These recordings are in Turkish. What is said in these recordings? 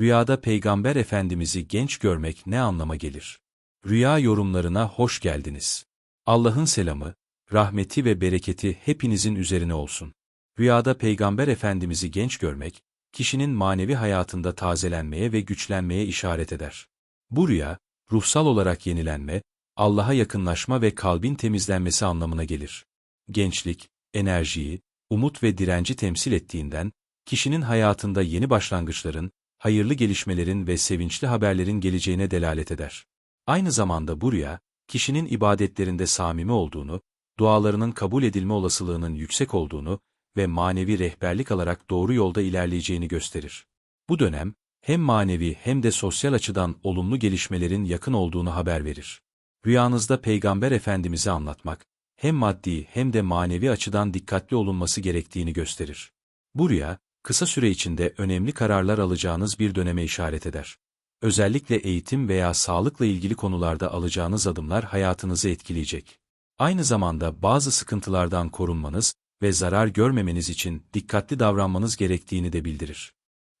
Rüyada Peygamber Efendimiz'i genç görmek ne anlama gelir? Rüya yorumlarına hoş geldiniz. Allah'ın selamı, rahmeti ve bereketi hepinizin üzerine olsun. Rüyada Peygamber Efendimiz'i genç görmek, kişinin manevi hayatında tazelenmeye ve güçlenmeye işaret eder. Bu rüya, ruhsal olarak yenilenme, Allah'a yakınlaşma ve kalbin temizlenmesi anlamına gelir. Gençlik, enerjiyi, umut ve direnci temsil ettiğinden, kişinin hayatında yeni başlangıçların, hayırlı gelişmelerin ve sevinçli haberlerin geleceğine delalet eder. Aynı zamanda bu rüya, kişinin ibadetlerinde samimi olduğunu, dualarının kabul edilme olasılığının yüksek olduğunu ve manevi rehberlik alarak doğru yolda ilerleyeceğini gösterir. Bu dönem, hem manevi hem de sosyal açıdan olumlu gelişmelerin yakın olduğunu haber verir. Rüyanızda Peygamber Efendimiz'i anlatmak, hem maddi hem de manevi açıdan dikkatli olunması gerektiğini gösterir. Bu rüya, kısa süre içinde önemli kararlar alacağınız bir döneme işaret eder. Özellikle eğitim veya sağlıkla ilgili konularda alacağınız adımlar hayatınızı etkileyecek. Aynı zamanda bazı sıkıntılardan korunmanız ve zarar görmemeniz için dikkatli davranmanız gerektiğini de bildirir.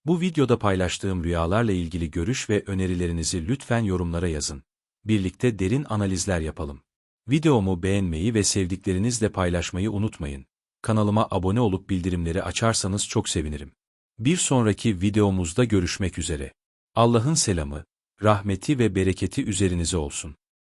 Bu videoda paylaştığım rüyalarla ilgili görüş ve önerilerinizi lütfen yorumlara yazın. Birlikte derin analizler yapalım. Videomu beğenmeyi ve sevdiklerinizle paylaşmayı unutmayın. Kanalıma abone olup bildirimleri açarsanız çok sevinirim. Bir sonraki videomuzda görüşmek üzere. Allah'ın selamı, rahmeti ve bereketi üzerinize olsun.